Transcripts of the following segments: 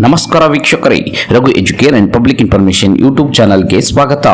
ನಮಸ್ಕಾರ ವೀಕ್ಷಕರೇ, Raghu educare and public information YouTube ಚಾನಲ್ಗೆ ಸ್ವಾಗತ.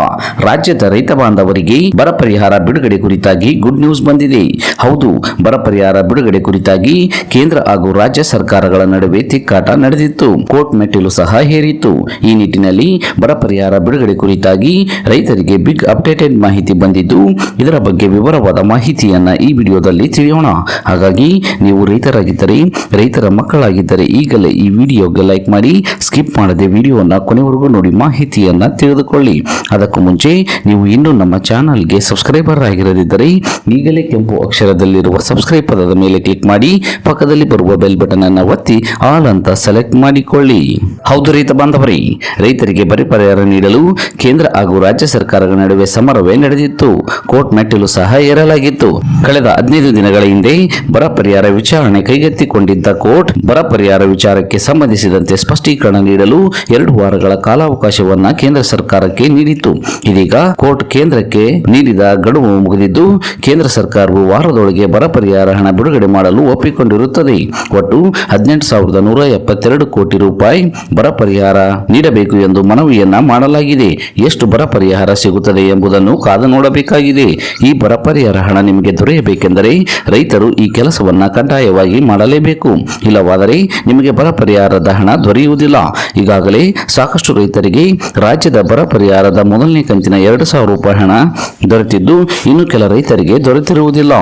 ರಾಜ್ಯದ ರೈತ ಬಾಂಧವರಿಗೆ ಬರ ಪರಿಹಾರ ಬಿಡುಗಡೆ ಕುರಿತಾಗಿ ಗುಡ್ ನ್ಯೂಸ್ ಬಂದಿದೆ. ಹೌದು, ಬರ ಪರಿಹಾರ ಬಿಡುಗಡೆ ಕುರಿತಾಗಿ ಕೇಂದ್ರ ಹಾಗೂ ರಾಜ್ಯ ಸರ್ಕಾರಗಳ ನಡುವೆ ತಿಕ್ಕಾಟ ನಡೆದಿತ್ತು. ಕೋರ್ಟ್ ಮೆಟ್ಟಿಲು ಸಹ ಹೇರಿತ್ತು. ಈ ನಿಟ್ಟಿನಲ್ಲಿ ಬರ ಪರಿಹಾರ ಬಿಡುಗಡೆ ಕುರಿತಾಗಿ ರೈತರಿಗೆ ಬಿಗ್ ಅಪ್ಡೇಟೆಡ್ ಮಾಹಿತಿ ಬಂದಿದ್ದು, ಇದರ ಬಗ್ಗೆ ವಿವರವಾದ ಮಾಹಿತಿಯನ್ನ ಈ ವಿಡಿಯೋದಲ್ಲಿ ತಿಳಿಯೋಣ. ಹಾಗಾಗಿ, ನೀವು ರೈತರಾಗಿದ್ದರೆ, ರೈತರ ಮಕ್ಕಳಾಗಿದ್ದರೆ ಈಗಲೇ ಈ ವಿಡಿಯೋಗೆ ಲೈಕ್ ಮಾಡಿ ಸ್ಕಿಪ್ ಮಾಡದೆ ವಿಡಿಯೋನ ಕೊನೆವರೆಗೂ ನೋಡಿ ಮಾಹಿತಿಯನ್ನ ತಿಳಿದುಕೊಳ್ಳಿ. ಅದಕ್ಕೂ ಮುಂಚೆ, ನೀವು ಇನ್ನೂ ನಮ್ಮ ಚಾನಲ್ಗೆ ಸಬ್ಸ್ಕ್ರೈಬರ್ ಆಗಿರದಿದ್ದರೆ, ಈಗಲೇ ಕೆಂಪು ಅಕ್ಷರದಲ್ಲಿರುವ ಸಬ್ಸ್ಕ್ರೈಬ್ ಪದದ ಮೇಲೆ ಕ್ಲಿಕ್ ಮಾಡಿ, ಪಕ್ಕದಲ್ಲಿ ಬರುವ ಬೆಲ್ ಬಟನ್ ಅನ್ನು ಒತ್ತಿ ಆಲ್ ಅಂತ ಸೆಲೆಕ್ಟ್ ಮಾಡಿಕೊಳ್ಳಿ. ಹೌದು ರೈತ ಬಾಂಧವರೇ, ರೈತರಿಗೆ ಬರಿ ಪರಿಹಾರ ನೀಡಲು ಕೇಂದ್ರ ಹಾಗೂ ರಾಜ್ಯ ಸರ್ಕಾರಗಳ ನಡುವೆ ಸಮರವೇ ನಡೆದಿತ್ತು. ಕೋರ್ಟ್ ಮೆಟ್ಟಿಲು ಸಹ ಏರಲಾಗಿತ್ತು. ಕಳೆದ ಹದಿನೈದು ದಿನಗಳ ಹಿಂದೆ ಬರ ಪರಿಹಾರ ವಿಚಾರಣೆ ಕೈಗೆತ್ತಿಕೊಂಡಿದ್ದ ಕೋರ್ಟ್ ಬರ ಪರಿಹಾರ ವಿಚಾರಕ್ಕೆ ಸಂಬಂಧಿಸಿದಂತೆ ಸ್ಪಷ್ಟೀಕರಣ ನೀಡಲು ಎರಡು ವಾರಗಳ ಕಾಲಾವಕಾಶವನ್ನ ಕೇಂದ್ರ ಸರ್ಕಾರಕ್ಕೆ ನೀಡಿತ್ತು. ಇದೀಗ ಕೋರ್ಟ್ ಕೇಂದ್ರಕ್ಕೆ ನೀಡಿದ ಗಡುವು ಮುಗಿದಿದ್ದು, ಕೇಂದ್ರ ಸರ್ಕಾರವು ವಾರದೊಳಗೆ ಬರ ಪರಿಹಾರ ಹಣ ಬಿಡುಗಡೆ ಮಾಡಲು ಒಪ್ಪಿಕೊಂಡಿರುತ್ತದೆ. ಒಟ್ಟು ಹದಿನೆಂಟು ಸಾವಿರದ ನೂರ ಎಪ್ಪತ್ತೆರಡು ಕೋಟಿ ರೂಪಾಯಿ ಬರ ಪರಿಹಾರ ನೀಡಬೇಕು ಎಂದು ಮನವಿಯನ್ನ ಮಾಡಲಾಗಿದೆ. ಎಷ್ಟು ಬರ ಪರಿಹಾರ ಸಿಗುತ್ತದೆ ಎಂಬುದನ್ನು ಕಾದು ನೋಡಬೇಕಾಗಿದೆ. ಈ ಬರ ಪರಿಹಾರ ಹಣ ನಿಮಗೆ ದೊರೆಯಬೇಕೆಂದರೆ ರೈತರು ಈ ಕೆಲಸವನ್ನ ಕಡ್ಡಾಯವಾಗಿ ಮಾಡಲೇಬೇಕು. ಇಲ್ಲವಾದರೆ ನಿಮಗೆ ಬರ ಪರಿಹಾರದ ಹಣ ದೊರೆಯುವುದಿಲ್ಲ. ಈಗಾಗಲೇ ಸಾಕಷ್ಟು ರೈತರಿಗೆ ರಾಜ್ಯದ ಬರ ಪರಿಹಾರದ ಮೊದಲನೇ ಕಂತಿನ ಎರಡು ಸಾವಿರ ರೂಪಾಯಿ ಹಣ ದೊರೆತಿದ್ದು ಇನ್ನು ಕೆಲ ರೈತರಿಗೆ ದೊರೆತಿರುವುದಿಲ್ಲ.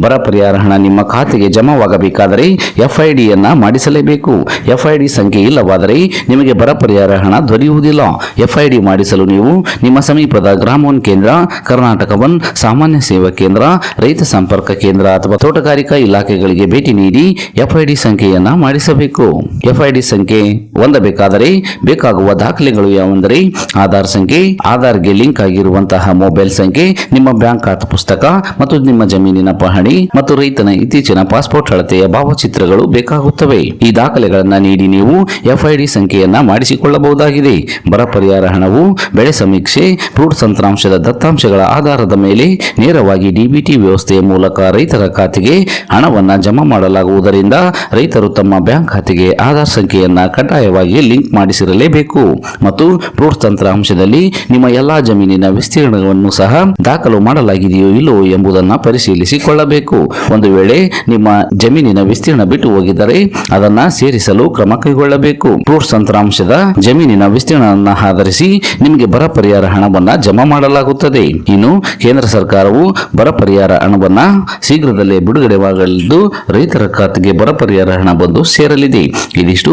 ಬರ ಪರಿಹಾರ ಹಣ ನಿಮ್ಮ ಖಾತೆಗೆ ಜಮಾವಾಗಬೇಕಾದರೆ ಎಫ್ಐಡಿಯನ್ನ ಮಾಡಿಸಲೇಬೇಕು. ಎಫ್ಐಡಿ ಸಂಖ್ಯೆ ಇಲ್ಲವಾದರೆ ನಿಮಗೆ ಬರ ಪರಿಹಾರ ಹಣ ದೊರೆಯುವುದಿಲ್ಲ. ಎಫ್ಐಡಿ ಮಾಡಿಸಲು ನೀವು ನಿಮ್ಮ ಸಮೀಪದ ಗ್ರಾಮೋನ್ ಕೇಂದ್ರ, ಕರ್ನಾಟಕ ಒನ್ ಸಾಮಾನ್ಯ ಸೇವಾ ಕೇಂದ್ರ, ರೈತ ಸಂಪರ್ಕ ಕೇಂದ್ರ ಅಥವಾ ತೋಟಗಾರಿಕಾ ಇಲಾಖೆಗಳಿಗೆ ಭೇಟಿ ನೀಡಿ ಎಫ್ಐಡಿ ಸಂಖ್ಯೆಯನ್ನ ಮಾಡಿಸಬೇಕು. ಎಫ್ಐಡಿ ಸಂಖ್ಯೆ ಹೊಂದಬೇಕಾದರೆ ಬೇಕಾಗುವ ದಾಖಲೆಗಳು ಯಾವೆಂದರೆ ಆಧಾರ್ ಸಂಖ್ಯೆ, ಆಧಾರ್ಗೆ ಲಿಂಕ್ ಆಗಿರುವಂತಹ ಮೊಬೈಲ್ ಸಂಖ್ಯೆ, ನಿಮ್ಮ ಬ್ಯಾಂಕ್ ಖಾತೆ ಪುಸ್ತಕ ಮತ್ತು ನಿಮ್ಮ ಜಮೀನಿನ ಪಹಣಿ ಮತ್ತು ರೈತನ ಇತ್ತೀಚಿನ ಪಾಸ್ಪೋರ್ಟ್ ಅಳತೆಯ ಭಾವಚಿತ್ರಗಳು ಬೇಕಾಗುತ್ತವೆ. ಈ ದಾಖಲೆಗಳನ್ನು ನೀಡಿ ನೀವು ಎಫ್ಐಡಿ ಸಂಖ್ಯೆಯನ್ನ ಮಾಡಿಸಿಕೊಳ್ಳಬಹುದಾಗಿದೆ. ಬರ ಪರಿಹಾರ ಹಣವು ಬೆಳೆ ಸಮೀಕ್ಷೆ, ಫ್ರೂಟ್ ತಂತ್ರಾಂಶದ ದತ್ತಾಂಶಗಳ ಆಧಾರದ ಮೇಲೆ ನೇರವಾಗಿ ಡಿಬಿಟಿ ವ್ಯವಸ್ಥೆಯ ಮೂಲಕ ರೈತರ ಖಾತೆಗೆ ಹಣವನ್ನು ಜಮಾ ಮಾಡಲಾಗುವುದರಿಂದ ರೈತರು ತಮ್ಮ ಬ್ಯಾಂಕ್ ಖಾತೆಗೆ ಆಧಾರ್ ಸಂಖ್ಯೆಯನ್ನ ಕಡ್ಡಾಯವಾಗಿ ಲಿಂಕ್ ಮಾಡಿಸಿರಲೇಬೇಕು. ಮತ್ತು ಫ್ರೂಟ್ ತಂತ್ರಾಂಶದಲ್ಲಿ ನಿಮ್ಮ ಎಲ್ಲಾ ಜಮೀನಿನ ವಿಸ್ತೀರ್ಣವನ್ನು ಸಹ ದಾಖಲು ಮಾಡಲಾಗಿದೆಯೋ ಇಲ್ಲವೋ ಎಂಬುದನ್ನು ಪರಿಶೀಲಿಸಿಕೊಳ್ಳಬೇಕು. ಒಂದು ವೇಳೆ ನಿಮ್ಮ ಜಮೀನಿನ ವಿಸ್ತೀರ್ಣ ಬಿಟ್ಟು ಹೋಗಿದ್ದರೆ ಅದನ್ನ ಸೇರಿಸಲು ಕ್ರಮ ಕೈಗೊಳ್ಳಬೇಕು. ಫ್ರೂಟ್ಸ್ ತಂತ್ರಾಂಶದ ಜಮೀನಿನ ವಿಸ್ತೀರ್ಣವನ್ನು ಆಧರಿಸಿ ನಿಮಗೆ ಬರ ಪರಿಹಾರ ಹಣವನ್ನು ಜಮಾ ಮಾಡಲಾಗುತ್ತದೆ. ಇನ್ನು ಕೇಂದ್ರ ಸರ್ಕಾರವು ಬರ ಪರಿಹಾರ ಹಣವನ್ನು ಶೀಘ್ರದಲ್ಲೇ ಬಿಡುಗಡೆವಾಗಲಿದ್ದು ರೈತರ ಖಾತೆಗೆ ಬರ ಪರಿಹಾರ ಹಣ ಬಂದು ಸೇರಲಿದೆ. ಇದಿಷ್ಟು.